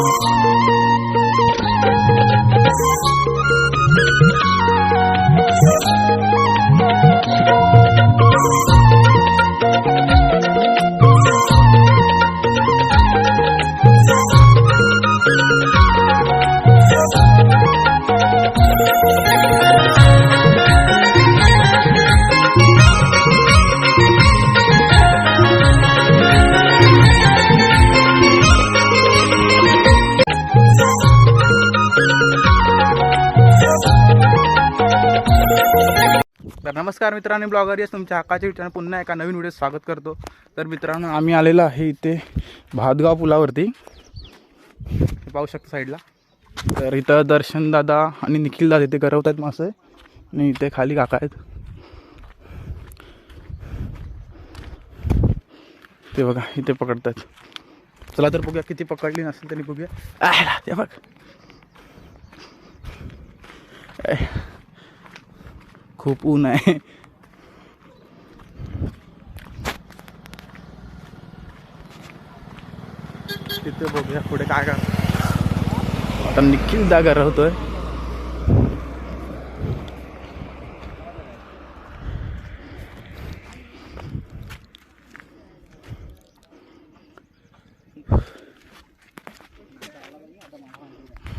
Oh. नमस्कार मित्रांनो blogger yes तुमच्या हक्काच्या विचारानं पुन्हा एका नवीन व्हिडिओ स्वागत करतो. तर मित्रांनो आम्ही आलेलो आहे इथे भातगाव पुलावरती. पाहू शकता साईडला तर इथं दर्शन दादा आणि निखिल दादा इथे गरवत आहेत मासे. आणि इथे खाली काका आहेत. ते बघा इथे पकडतात चला तर बघूया किती पकडली नसेल तरी बघूया. ते बघ. खूप ऊन आहे तिथे बघूया पुढे काय काय आता निखिल जागा राहतोय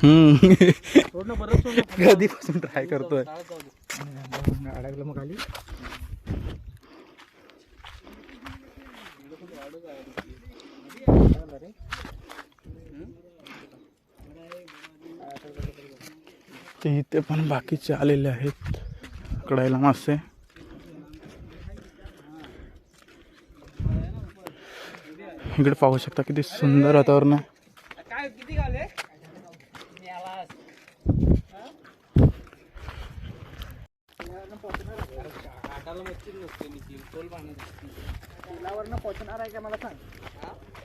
हम्म। कधीपासून ट्राय करतोय? अडकलं मग खाली. ते इथे पण बाकीचे आलेले आहेत. पकडायला मासे. इकडे पाहू शकता किती सुंदर वातावरण आहे. पुलावरनं पोचणार आहे का मला सांग?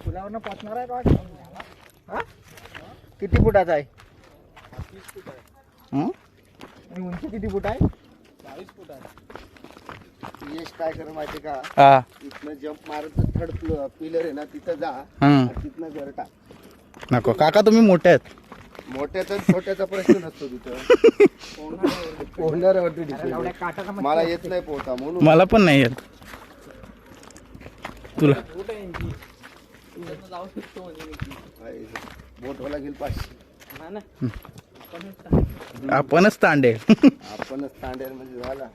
पुलावरनं पोचणार आहे का हा? किती फुटाचा आहे? हं? आणि उंची किती फूट आहे? चाळीस फूट आहे. यश काय कर माहिती का? हा. इथनं जम्प मारत थर्ड पिलर आहे ना तिथं जा. हं. आणि तिथनं घर टाक. नको. काका तुम्ही मोठे आहेत. मोठ्याचा छोट्याचा प्रश्न नसतो तिथं. पोहणाऱ्यावरती depend. मला येत नाही पोहता म्हणून मला पण नाही येत. तुला? बोटवाला गेल पाचशे आपणच तांडे. आपणच तांडेल म्हणजे झाला.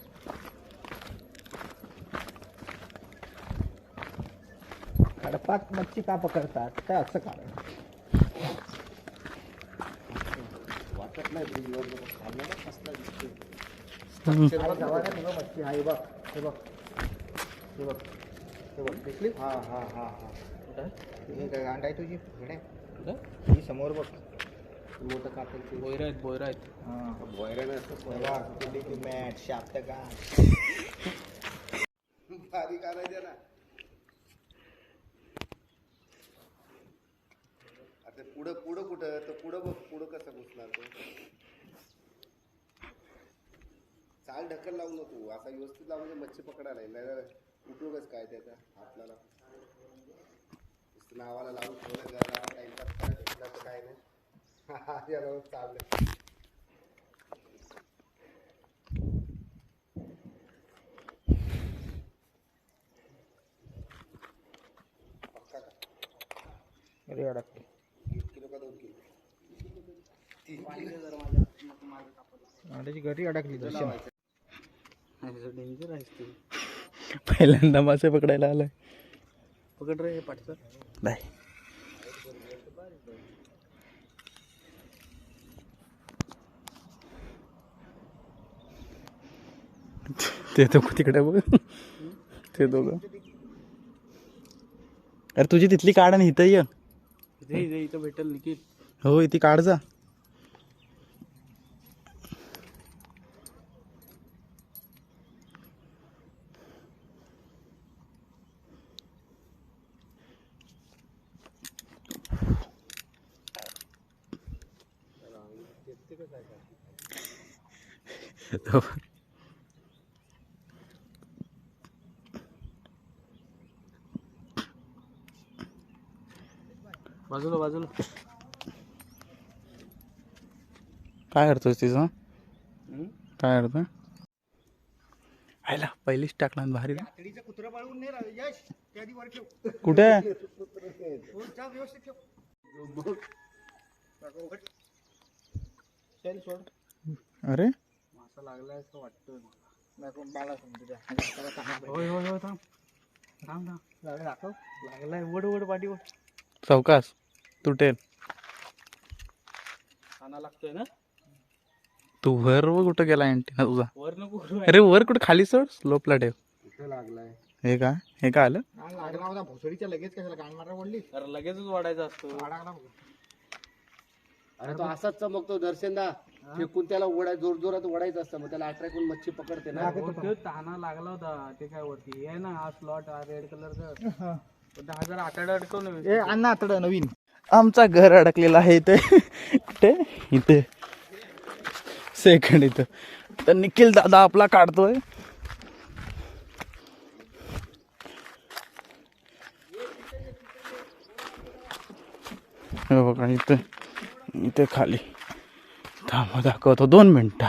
कडपात मच्छी का पकडतात? काय असं कारण? नाही ब्रिजवर खाल्लं कसला दिसतोय गावाला मच्छी आहे बघ हे बघ हे बघ हे. बघ दिसली हां हां हां हा ही गांड आहे तुझी भिडे ही समोर बघ मोठं कापेल बोयरा आहेत बोयरा आहेत मॅट शाप्त का बारीक आणायचे ना तर पुढं पुढं कुठं? तर पुढं बघ पुढं कसं घुसणार तो. चाल ढकल लावू नको. असा व्यवस्थित लावून दे, मच्छी पकडायला नाही उपयोगच काय त्याचा आपल्याला. नावाला लावून ठेवलं जरा टाइमपास तर काय नाही. याला चाललं पक्का का अरे अडकले एक किलो का दोन किलो माझ्याची घरी अडकली. डेंजर आहेस तू पहिल्यांदा मासे पकडायला आलाय. पकड रे पाठचं नाही ते दोघं तिकडे बघ. ते दोघं. अरे तुझी तिथली काढ आणि इथं ये. इथं भेटेल निखिल. हो ती काढ जा. बाजूला बाजूला. काय अर्थ तिचा? काय अर्थ आयला पहिलीच टाकला ना भारी रे. चल सोड. अरे? मासा लागलाय असं वाटतोय मला. नको, मला समजू द्या. हाताला चांगला होय होय होय थांब. थांब थांब. पाहिजे. लागलं दाखव. लागलाय. वड चौकास तुटेल. खाना लागतोय ना? तू वर वर कुठं गेला अँटीना तुझा? वर नको करू. अरे वर कुठं खाली चढ स्लोपला ठेव. कुठं लागलाय. हे काय हे काय आलं? गाण लागला होता भोसडीच्या लगेच कशाला गाण मारा पडली अरे लगेचच वाढायचा असतो. अडकला बघ. अरे तो असाच चमकतो दर्शनदा फेकून त्याला ओढाय जोर जोरात ओढायचं असतं मग त्याला अट्रॅक्ट करून मच्छी पकडते ना. हो, तो ताना लागला होता ते काय वरती. हे आहे ना हा स्लॉट हा रेड कलरचा दहा हजार आठवडा अडकवून ए अण्णा आता नवीन. आमचा घर अडकलेला आहे इथे. कुठे? इथे. सेकंड इथं. तर निखिल दादा आपला काढतोय. हे बघा इथे. इथे खाली. थांबा दाखवतो. दोन मिनटं.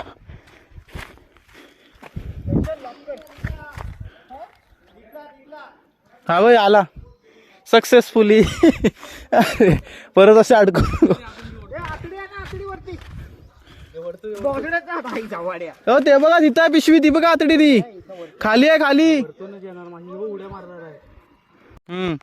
हा भाई आला. सक्सेसफुली परत असे अडकून हो ते बघा तिथं पिशवी ती बघा आतडी ती. खाली आहे खाली. येणार माझी उड्या मारणार आहे. हम्म.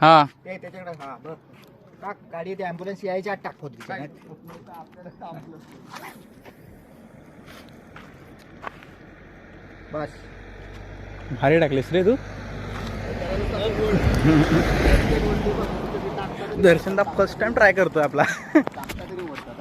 हा. ते त्याच्याकडे हा बघ. टाक गाडी ते ॲम्ब्युलन्स यायच्या आत टाक होत बस. भारी टाकलीस रे तू. दर्शनदा फर्स्ट टाइम ट्राय करतोय आपला. टाकता तरी ओढतात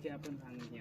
नाही नेहमीचे आपण सांगितलं